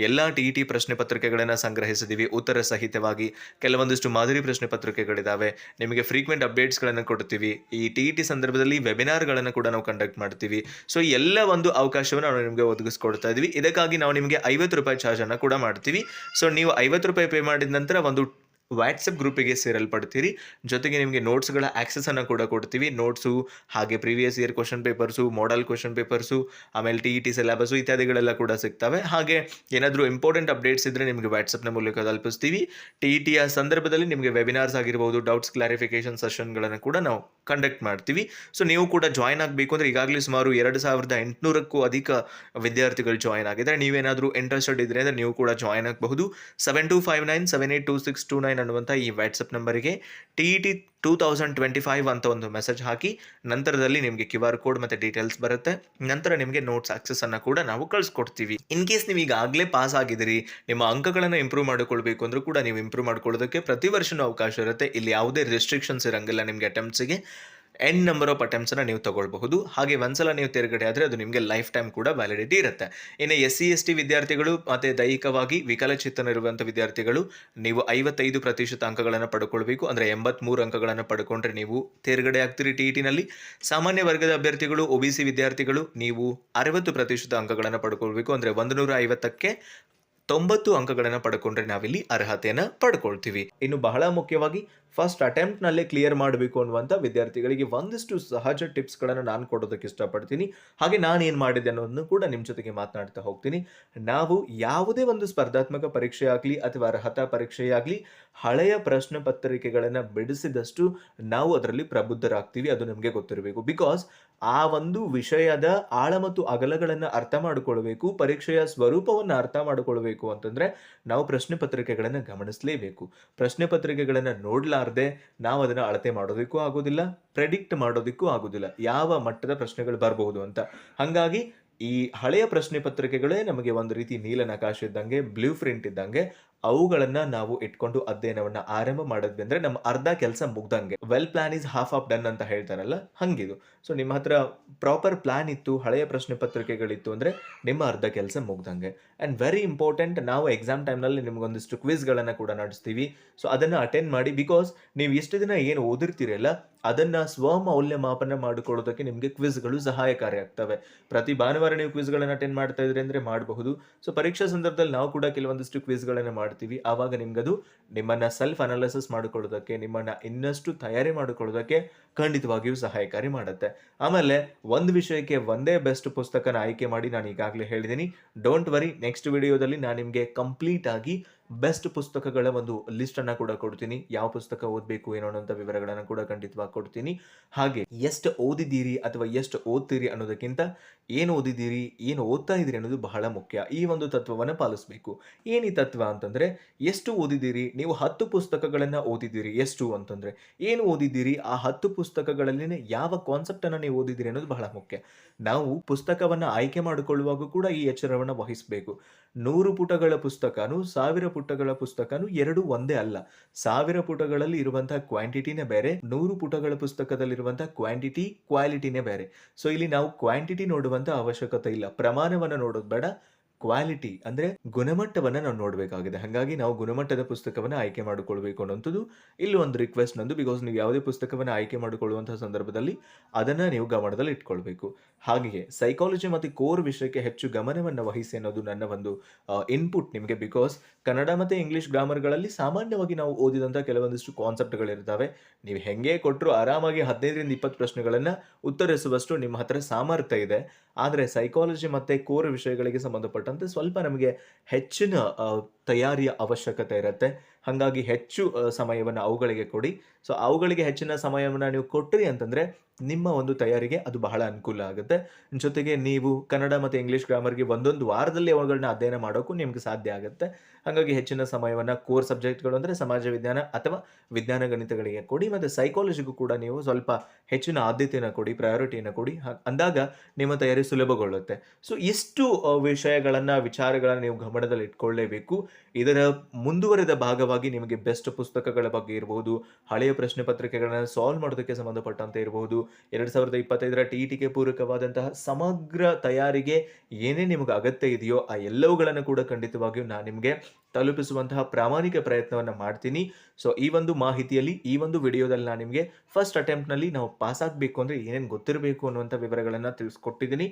ಎಲ್ಲ ಟಿ ಇ ಟಿ ಪ್ರಶ್ನೆ ಪತ್ರಿಕೆಗಳನ್ನು ಸಂಗ್ರಹಿಸಿದ್ದೀವಿ ಉತ್ತರ ಸಹಿತವಾಗಿ ಕೆಲವೊಂದಿಷ್ಟು ಮಾದರಿ ಪ್ರಶ್ನೆ ಪತ್ರಿಕೆಗಳಿದ್ದಾವೆ ನಿಮಗೆ ಫ್ರೀಕ್ವೆಂಟ್ ಅಪ್ಡೇಟ್ಸ್ಗಳನ್ನು ಕೊಡ್ತೀವಿ. ಈ ಟಿ ಇ ಟಿ ಸಂದರ್ಭದಲ್ಲಿ ವೆಬಿನಾರ್ಗಳನ್ನು ಕೂಡ ನಾವು ಕಂಡಕ್ಟ್ ಮಾಡ್ತೀವಿ. ಸೊ ಎಲ್ಲ ಒಂದು ಅವಕಾಶವನ್ನು ನಾವು ನಿಮಗೆ ಒದಗಿಸ್ಕೊಡ್ತಾ ಇದ್ದೀವಿ ಇದಕ್ಕಾಗಿ ನಾವು ನಿಮಗೆ ಐವತ್ತು ರೂಪಾಯಿ ಚಾರ್ಜನ್ನು ಕೂಡ ಮಾಡ್ತೀವಿ. ಸೊ ನೀವು ಐವತ್ತು ರೂಪಾಯಿ ಪೇ ಮಾಡಿದ ನಂತರ ಒಂದು ವಾಟ್ಸಪ್ ಗ್ರೂಪಿಗೆ ಸೇರಲ್ಪಡ್ತೀರಿ. ಜೊತೆಗೆ ನಿಮಗೆ ನೋಟ್ಸ್ಗಳ ಆಕ್ಸೆಸನ್ನು ಕೂಡ ಕೊಡ್ತೀವಿ. ನೋಟ್ಸು ಹಾಗೆ previous year question papers model question papers ಆಮೇಲೆ ಟಿ ಇ ಟಿ ಸಿಲೆಬಸ್ಸು ಇತ್ಯಾದಿಗಳೆಲ್ಲ ಕೂಡ ಸಿಗ್ತವೆ. ಹಾಗೆ ಏನಾದರೂ ಇಂಪಾರ್ಟೆಂಟ್ ಅಪ್ಡೇಟ್ಸ್ ಇದ್ದರೆ ನಿಮಗೆ ವಾಟ್ಸಪ್ನ ಮೂಲಕ ತಲುಪಿಸ್ತೀವಿ. ಟಿ ಇ ಟಿಯ ಸಂದರ್ಭದಲ್ಲಿ ನಿಮಗೆ ವೆಬಿನಾರ್ಸ್ ಆಗಿರ್ಬೋದು ಡೌಟ್ಸ್ ಕ್ಲಾರಿಫಿಕೇಷನ್ ಸೆಷನ್ಗಳನ್ನು ಕೂಡ ನಾವು ಕಂಡಕ್ಟ್ ಮಾಡ್ತೀವಿ. ಸೊ ನೀವು ಕೂಡ ಜಾಯ್ನ್ ಆಗಬೇಕು ಅಂದರೆ ಈಗಾಗಲೇ ಸುಮಾರು ಎರಡು ಸಾವಿರದ ಎಂಟುನೂರಕ್ಕೂ ಅಧಿಕ ವಿದ್ಯಾರ್ಥಿಗಳು ಜಾಯ್ನ್ ಆಗಿದ್ದಾರೆ. ನೀವೇನಾದರೂ ಇಂಟ್ರೆಸ್ಟೆಡ್ ಇದ್ದರೆ ಅಂದರೆ ನೀವು ಕೂಡ ಜಾಯ್ನ್ ಆಗಬಹುದು. Seven two five nine seven eight two six two nine ಅನ್ನುವಂಥ ಈ ವಾಟ್ಸಪ್ ನಂಬರಿಗೆ T E T two thousand twenty five ಅಂತ ಒಂದು ಮೆಸೇಜ್ ಹಾಕಿ, ನಂತರದಲ್ಲಿ ನಿಮಗೆ ಕ್ಯೂ ಆರ್ ಕೋಡ್ ಮತ್ತು ಡೀಟೇಲ್ಸ್ ಬರುತ್ತೆ. ನಂತರ ನಿಮಗೆ ನೋಟ್ಸ್ ಆಕ್ಸೆಸನ್ನು ಕೂಡ ನಾವು ಕಳಿಸ್ಕೊಡ್ತೀವಿ. ಇನ್ ಕೇಸ್ ನೀವು ಈಗಾಗಲೇ ಪಾಸ್ ಆಗಿದ್ದೀರಿ, ನಿಮ್ಮ ಅಂಕಗಳನ್ನು ಇಂಪ್ರೂವ್ ಮಾಡಿಕೊಳ್ಬೇಕು ಅಂದರೂ ಕೂಡ ನೀವು ಇಂಪ್ರೂವ್ ಮಾಡ್ಕೊಳ್ಳೋದಕ್ಕೆ ಪ್ರತಿ ವರ್ಷನೂ ಅವಕಾಶ ಇರುತ್ತೆ. ಇಲ್ಲಿ ಯಾವುದೇ ರೆಸ್ಟ್ರಿಕ್ಷನ್ಸ್ ಇರಂಗಿಲ್ಲ ನಿಮಗೆ ಅಟೆಂಪ್ಟ್ಸಿಗೆ ಎನ್ ನಂಬರ್ ಆಫ್ ಅಟೆಂಪ್ಟ್ಸನ್ನು ನೀವು ತಗೊಳ್ಬಹುದು. ಹಾಗೆ ಒಂದ್ಸಲ ನೀವು ತೇರ್ಗಡೆ ಆದರೆ ಅದು ನಿಮಗೆ ಲೈಫ್ ಟೈಮ್ ಕೂಡ ವ್ಯಾಲಿಡಿಟಿ ಇರುತ್ತೆ. ಇನ್ನು ಎಸ್ ಸಿ ಎಸ್ ಟಿ ವಿದ್ಯಾರ್ಥಿಗಳು ಮತ್ತು ದೈಹಿಕವಾಗಿ ವಿಕಲಚೇತನ ಇರುವಂಥ ವಿದ್ಯಾರ್ಥಿಗಳು, ನೀವು ಐವತ್ತೈದು ಪ್ರತಿಶತ ಅಂಕಗಳನ್ನು ಪಡ್ಕೊಳ್ಬೇಕು. ಅಂದರೆ ಎಂಬತ್ಮೂರು ಅಂಕಗಳನ್ನು ಪಡ್ಕೊಂಡ್ರೆ ನೀವು ತೇರ್ಗಡೆ ಆಗ್ತೀರಿ ಟಿ ಇ ಟಿನಲ್ಲಿ ಸಾಮಾನ್ಯ ವರ್ಗದ ಅಭ್ಯರ್ಥಿಗಳು ಒ ಬಿ ಸಿ ವಿದ್ಯಾರ್ಥಿಗಳು, ನೀವು ಅರವತ್ತು ಪ್ರತಿಶತ ಅಂಕಗಳನ್ನು ಪಡ್ಕೊಳ್ಬೇಕು. ಅಂದರೆ ಒಂದು ನೂರ ಐವತ್ತಕ್ಕೆ ತೊಂಬತ್ತು ಅಂಕಗಳನ್ನು ಪಡ್ಕೊಂಡ್ರೆ ನಾವಿಲ್ಲಿ ಅರ್ಹತೆಯನ್ನು ಪಡ್ಕೊಳ್ತೀವಿ. ಇನ್ನು ಬಹಳ ಮುಖ್ಯವಾಗಿ ಫಸ್ಟ್ ಅಟೆಂಪ್ಟ್ನಲ್ಲಿ ಕ್ಲಿಯರ್ ಮಾಡಬೇಕು ಅನ್ನುವಂಥ ವಿದ್ಯಾರ್ಥಿಗಳಿಗೆ ಒಂದಿಷ್ಟು ಸಹಜ ಟಿಪ್ಸ್ಗಳನ್ನು ನಾನು ಕೊಡೋದಕ್ಕೆ ಇಷ್ಟಪಡ್ತೀನಿ. ಹಾಗೆ ನಾನು ಏನು ಮಾಡಿದೆ ಅನ್ನೋದನ್ನು ಕೂಡ ನಿಮ್ಮ ಜೊತೆಗೆ ಮಾತನಾಡ್ತಾ ಹೋಗ್ತೀನಿ. ನಾವು ಯಾವುದೇ ಒಂದು ಸ್ಪರ್ಧಾತ್ಮಕ ಪರೀಕ್ಷೆ ಅಥವಾ ಅರ್ಹತಾ ಪರೀಕ್ಷೆ ಆಗಲಿ ಹಳೆಯ ಪ್ರಶ್ನೆ ಪತ್ರಿಕೆಗಳನ್ನು ಬಿಡಿಸಿದಷ್ಟು ನಾವು ಅದರಲ್ಲಿ ಪ್ರಬುದ್ಧರಾಗ್ತೀವಿ. ಅದು ನಿಮಗೆ ಗೊತ್ತಿರಬೇಕು. ಬಿಕಾಸ್ ಆ ಒಂದು ವಿಷಯದ ಆಳ ಮತ್ತು ಅಗಲಗಳನ್ನು ಅರ್ಥ ಮಾಡಿಕೊಳ್ಬೇಕು, ಪರೀಕ್ಷೆಯ ಸ್ವರೂಪವನ್ನು ಅರ್ಥ ಮಾಡಿಕೊಳ್ಬೇಕು ಅಂತಂದ್ರೆ ನಾವು ಪ್ರಶ್ನೆ ಪತ್ರಿಕೆಗಳನ್ನು ಗಮನಿಸಲೇಬೇಕು. ಪ್ರಶ್ನೆ ಪತ್ರಿಕೆಗಳನ್ನು ನೋಡಲಾರ್ದೆ ನಾವು ಅದನ್ನು ಅಳತೆ ಮಾಡೋದಕ್ಕೂ ಆಗೋದಿಲ್ಲ ಪ್ರೆಡಿಕ್ಟ್ ಮಾಡೋದಕ್ಕೂ ಆಗೋದಿಲ್ಲ. ಯಾವ ಮಟ್ಟದ ಪ್ರಶ್ನೆಗಳು ಬರಬಹುದು ಅಂತ. ಹಾಗಾಗಿ ಈ ಹಳೆಯ ಪ್ರಶ್ನೆ ಪತ್ರಿಕೆಗಳೇ ನಮಗೆ ಒಂದು ರೀತಿ ನೀಲನಕಾಶ ಇದ್ದಂಗೆ ಬ್ಲೂ ಪ್ರಿಂಟ್ ಇದ್ದಂಗೆ ಅವುಗಳನ್ನ ನಾವು ಇಟ್ಕೊಂಡು ಅಧ್ಯಯನವನ್ನ ಆರಂಭ ಮಾಡಿದ್ವಿ ಅಂದ್ರೆ ನಮ್ಮ ಅರ್ಧ ಕೆಲಸ ಮುಗ್ದಂಗೆ. Well plan is half of done ಅಂತ ಹೇಳ್ತಾರಲ್ಲ, ಹಂಗಿದು. ಸೊ ನಿಮ್ಮ ಹತ್ರ ಪ್ರಾಪರ್ ಪ್ಲಾನ್ ಇತ್ತು, ಹಳೆಯ ಪ್ರಶ್ನೆ ಪತ್ರಿಕೆಗಳಿತ್ತು ಅಂದ್ರೆ ನಿಮ್ಮ ಅರ್ಧ ಕೆಲಸ ಮುಗ್ದಂಗೆ. ಆ್ಯಂಡ್ ವೆರಿ ಇಂಪಾರ್ಟೆಂಟ್ ನಾವು ಎಕ್ಸಾಮ್ ಟೈಮ್ನಲ್ಲಿ ನಿಮ್ಗೊಂದಿಷ್ಟು ಕ್ವಿಸ್ಗಳನ್ನು ಕೂಡ ನಡೆಸ್ತೀವಿ. ಸೊ ಅದನ್ನ ಅಟೆಂಡ್ ಮಾಡಿ ಬಿಕಾಸ್ ನೀವು ಎಷ್ಟು ದಿನ ಏನು ಓದಿರ್ತೀರಲ್ಲ, ಅದನ್ನು ಸ್ವಮೌಲ್ಯಮಾಪನ ಮಾಡಿಕೊಳ್ಳೋದಕ್ಕೆ ನಿಮಗೆ ಕ್ವಿಸ್ಗಳು ಸಹಾಯಕಾರಿ ಆಗ್ತವೆ. ಪ್ರತಿ ಭಾನುವಾರ ನೀವು ಕ್ವಿಸ್ಗಳನ್ನು ಅಟೆಂಡ್ ಮಾಡ್ತಾ ಇದ್ರೆ ಅಂದರೆ ಮಾಡಬಹುದು. ಸೊ ಪರೀಕ್ಷಾ ಸಂದರ್ಭದಲ್ಲಿ ನಾವು ಕೂಡ ಕೆಲವೊಂದಿಷ್ಟು ಕ್ವಿಸ್ಗಳನ್ನು ಮಾಡ್ತೀವಿ. ಆವಾಗ ನಿಮ್ಗದು ನಿಮ್ಮನ್ನ ಸೆಲ್ಫ್ ಅನಾಲಿಸಿಸ್ ಮಾಡಿಕೊಳ್ಳೋದಕ್ಕೆ, ನಿಮ್ಮನ್ನ ಇನ್ನಷ್ಟು ತಯಾರಿ ಮಾಡಿಕೊಳ್ಳೋದಕ್ಕೆ ಖಂಡಿತವಾಗಿಯೂ ಸಹಾಯಕಾರಿ ಮಾಡುತ್ತೆ. ಆಮೇಲೆ ಒಂದು ವಿಷಯಕ್ಕೆ ಒಂದೇ ಬೆಸ್ಟ್ ಪುಸ್ತಕನ ಆಯ್ಕೆ ಮಾಡಿ ನಾನು ಈಗಾಗಲೇ ಹೇಳಿದ್ದೀನಿ ಡೋಂಟ್ ವರಿ ನೆಕ್ಸ್ಟ್ ವಿಡಿಯೋದಲ್ಲಿ ನಾನು ನಿಮಗೆ ಕಂಪ್ಲೀಟ್ ಆಗಿ ಬೆಸ್ಟ್ ಪುಸ್ತಕಗಳ ಒಂದು ಲಿಸ್ಟನ್ನು ಕೂಡ ಕೊಡ್ತೀನಿ. ಯಾವ ಪುಸ್ತಕ ಓದಬೇಕು, ಏನೋ ಅನ್ನೋಂಥ ವಿವರಗಳನ್ನು ಕೂಡ ಖಂಡಿತವಾಗಿ ಕೊಡ್ತೀನಿ. ಹಾಗೆ, ಎಷ್ಟು ಓದಿದ್ದೀರಿ ಅಥವಾ ಎಷ್ಟು ಓದ್ತೀರಿ ಅನ್ನೋದಕ್ಕಿಂತ ಏನು ಓದಿದ್ದೀರಿ, ಏನು ಓದ್ತಾ ಇದ್ದೀರಿ ಅನ್ನೋದು ಬಹಳ ಮುಖ್ಯ. ಈ ಒಂದು ತತ್ವವನ್ನು ಪಾಲಿಸಬೇಕು. ಏನು ಈ ತತ್ವ ಅಂತಂದರೆ, ಎಷ್ಟು ಓದಿದ್ದೀರಿ, ನೀವು ಹತ್ತು ಪುಸ್ತಕಗಳನ್ನು ಓದಿದ್ದೀರಿ, ಎಷ್ಟು ಅಂತಂದರೆ, ಏನು ಓದಿದ್ದೀರಿ, ಆ ಹತ್ತು ಪುಸ್ತಕಗಳಲ್ಲಿ ಯಾವ ಕಾನ್ಸೆಪ್ಟನ್ನು ನೀವು ಓದಿದ್ದೀರಿ ಅನ್ನೋದು ಬಹಳ ಮುಖ್ಯ. ನಾವು ಪುಸ್ತಕವನ್ನು ಆಯ್ಕೆ ಮಾಡಿಕೊಳ್ಳುವಾಗ ಕೂಡ ಈ ಎಚ್ಚರವನ್ನು ವಹಿಸಬೇಕು. ನೂರು ಪುಟಗಳ ಪುಸ್ತಕನೂ ಸಾವಿರ ಪುಟಗಳ ಪುಸ್ತಕನೂ ಎರಡು ಒಂದೇ ಅಲ್ಲ. ಸಾವಿರ ಪುಟಗಳಲ್ಲಿ ಇರುವಂತಹ ಕ್ವಾಂಟಿಟಿನೇ ಬೇರೆ, ನೂರು ಪುಟಗಳ ಪುಸ್ತಕದಲ್ಲಿರುವಂತಹ ಕ್ವಾಂಟಿಟಿ ಕ್ವಾಲಿಟಿನೇ ಬೇರೆ. ಸೊ ಇಲ್ಲಿ ನಾವು ಕ್ವಾಂಟಿಟಿ ನೋಡುವಂತ ಅವಶ್ಯಕತೆ ಇಲ್ಲ. ಪ್ರಮಾಣವನ್ನು ನೋಡೋದು ಬೇಡ. ಕ್ವಾಲಿಟಿ ಅಂದರೆ ಗುಣಮಟ್ಟವನ್ನು ನಾವು ನೋಡಬೇಕಾಗಿದೆ. ಹಾಗಾಗಿ ನಾವು ಗುಣಮಟ್ಟದ ಪುಸ್ತಕವನ್ನು ಆಯ್ಕೆ ಮಾಡಿಕೊಳ್ಬೇಕು ಅನ್ನೋಂಥದ್ದು ಇಲ್ಲಿ ಒಂದು ರಿಕ್ವೆಸ್ಟ್ ನಂದು. ಬಿಕಾಸ್ ನೀವು ಯಾವುದೇ ಪುಸ್ತಕವನ್ನು ಆಯ್ಕೆ ಮಾಡಿಕೊಳ್ಳುವಂಥ ಸಂದರ್ಭದಲ್ಲಿ ಅದನ್ನು ನೀವು ಗಮನದಲ್ಲಿ ಇಟ್ಕೊಳ್ಬೇಕು. ಹಾಗೆಯೇ ಸೈಕಾಲಜಿ ಮತ್ತು ಕೋರ್ ವಿಷಯಕ್ಕೆ ಹೆಚ್ಚು ಗಮನವನ್ನು ವಹಿಸಿ ಅನ್ನೋದು ನನ್ನ ಒಂದು ಇನ್ಪುಟ್ ನಿಮಗೆ. ಬಿಕಾಸ್ ಕನ್ನಡ ಮತ್ತು ಇಂಗ್ಲೀಷ್ ಗ್ರಾಮರ್ಗಳಲ್ಲಿ ಸಾಮಾನ್ಯವಾಗಿ ನಾವು ಓದಿದಂಥ ಕೆಲವೊಂದಿಷ್ಟು ಕಾನ್ಸೆಪ್ಟ್ಗಳಿರ್ತವೆ ನೀವು ಹೆಂಗೆ ಕೊಟ್ಟರು ಆರಾಮಾಗಿ ಹದಿನೈದರಿಂದ ಇಪ್ಪತ್ತು ಪ್ರಶ್ನೆಗಳನ್ನು ಉತ್ತರಿಸುವಷ್ಟು ನಿಮ್ಮ ಹತ್ರ ಸಾಮರ್ಥ್ಯ ಇದೆ. ಆದರೆ ಸೈಕಾಲಜಿ ಮತ್ತು ಕೋರ್ ವಿಷಯಗಳಿಗೆ ಸಂಬಂಧಪಟ್ಟಂತೆ ಸ್ವಲ್ಪ ನಮಗೆ ಹೆಚ್ಚಿನ ತಯಾರಿಯ ಅವಶ್ಯಕತೆ ಇರುತ್ತೆ. ಹಾಗಾಗಿ ಹೆಚ್ಚು ಸಮಯವನ್ನು ಅವುಗಳಿಗೆ ಕೊಡಿ. ಸೊ, ಅವುಗಳಿಗೆ ಹೆಚ್ಚಿನ ಸಮಯವನ್ನು ನೀವು ಕೊಟ್ಟಿರಿ ಅಂತಂದರೆ ನಿಮ್ಮ ಒಂದು ತಯಾರಿಗೆ ಅದು ಬಹಳ ಅನುಕೂಲ ಆಗುತ್ತೆ. ಜೊತೆಗೆ ನೀವು ಕನ್ನಡ ಮತ್ತು ಇಂಗ್ಲೀಷ್ ಗ್ರಾಮರ್ಗೆ ಒಂದೊಂದು ವಾರದಲ್ಲಿ ಅವುಗಳನ್ನ ಅಧ್ಯಯನ ಮಾಡೋಕ್ಕೂ ನಿಮ್ಗೆ ಸಾಧ್ಯ ಆಗುತ್ತೆ. ಹಾಗಾಗಿ ಹೆಚ್ಚಿನ ಸಮಯವನ್ನು ಕೋರ್ ಸಬ್ಜೆಕ್ಟ್ಗಳು ಅಂದರೆ ಸಮಾಜ ವಿಜ್ಞಾನ ಅಥವಾ ವಿಜ್ಞಾನ ಗಣಿತಗಳಿಗೆ ಕೊಡಿ ಮತ್ತು ಸೈಕಾಲಜಿಗೂ ಕೂಡ ನೀವು ಸ್ವಲ್ಪ ಹೆಚ್ಚಿನ ಆದ್ಯತೆಯನ್ನು ಕೊಡಿ ಪ್ರಯಾರಿಟಿಯನ್ನು ಕೊಡಿ. ಅಂದಾಗ ನಿಮ್ಮ ತಯಾರಿ ಸುಲಭಗೊಳ್ಳುತ್ತೆ. ಸೊ, ಇಷ್ಟು ವಿಷಯಗಳನ್ನು, ವಿಚಾರಗಳನ್ನು ನೀವು ಗಮನದಲ್ಲಿ ಇಟ್ಕೊಳ್ಳೇಬೇಕು ಇದರ ಮುಂದುವರೆದ ಭಾಗವಾಗಿ ನಿಮಗೆ ಬೆಸ್ಟ್ ಪುಸ್ತಕಗಳ ಬಗ್ಗೆ ಇರಬಹುದು ಹಳೆಯ ಪ್ರಶ್ನೆ ಪತ್ರಿಕೆಗಳನ್ನು ಸಾಲ್ವ್ ಮಾಡೋದಕ್ಕೆ ಸಂಬಂಧಪಟ್ಟಂತೆ ಇರಬಹುದು ಎರಡು ಸಾವಿರದ ಇಪ್ಪತ್ತೈದರ ಟಿ ಟಿಗೆ ಪೂರಕವಾದಂತಹ ಸಮಗ್ರ ತಯಾರಿಗೆ ಏನೇ ನಿಮಗೆ ಅಗತ್ಯ ಇದೆಯೋ ಆ ಎಲ್ಲವುಗಳನ್ನು ಕೂಡ ಖಂಡಿತವಾಗಿಯೂ ನಾನು ನಿಮಗೆ ತಲುಪಿಸುವಂತಹ ಪ್ರಾಮಾಣಿಕ ಪ್ರಯತ್ನವನ್ನು ಮಾಡ್ತೀನಿ. ಸೊ ಈ ಒಂದು ಮಾಹಿತಿಯಲ್ಲಿ, ಈ ಒಂದು ವಿಡಿಯೋದಲ್ಲಿ ನಾನು ನಿಮಗೆ ಫಸ್ಟ್ ಅಟೆಂಪ್ಟ್ನಲ್ಲಿ ನಾವು ಪಾಸ್ ಆಗಬೇಕು ಅಂದರೆ ಏನೇನು ಗೊತ್ತಿರಬೇಕು ಅನ್ನುವಂಥ ವಿವರಗಳನ್ನು ತಿಳಿಸ್ಕೊಟ್ಟಿದ್ದೀನಿ.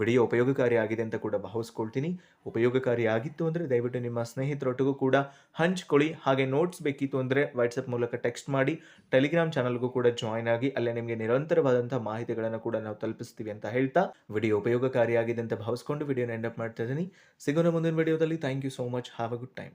ವಿಡಿಯೋ ಉಪಯೋಗಕಾರಿ ಆಗಿದೆ ಅಂತ ಕೂಡ ಭಾವಿಸ್ಕೊಳ್ತೀನಿ. ಉಪಯೋಗಕಾರಿ ಆಗಿತ್ತು ಅಂದರೆ ದಯವಿಟ್ಟು ನಿಮ್ಮ ಸ್ನೇಹಿತರೊಟ್ಟಿಗೂ ಕೂಡ ಹಂಚ್ಕೊಳ್ಳಿ. ಹಾಗೆ ನೋಟ್ಸ್ ಬೇಕಿತ್ತು ಅಂದರೆ ವಾಟ್ಸಪ್ ಮೂಲಕ ಟೆಕ್ಸ್ಟ್ ಮಾಡಿ ಟೆಲಿಗ್ರಾಮ್ ಚಾನಲ್ಗೂ ಕೂಡ ಜಾಯ್ನ್ ಆಗಿ ಅಲ್ಲೇ ನಿಮಗೆ ನಿರಂತರವಾದಂಥ ಮಾಹಿತಿಗಳನ್ನು ಕೂಡ ನಾವು ತಲುಪಿಸ್ತೀವಿ ಅಂತ ಹೇಳ್ತಾ ವಿಡಿಯೋ ಉಪಯೋಗಕಾರಿಯಾಗಿದೆ ಅಂತ ಭಾವಿಸ್ಕೊಂಡು ವಿಡಿಯೋನ ಎಂಡಪ್ ಮಾಡ್ತಾ ಇದ್ದೀನಿ. ಸಿಗೋಣ ಮುಂದಿನ ವಿಡಿಯೋದಲ್ಲಿ. Thank you so much have a good time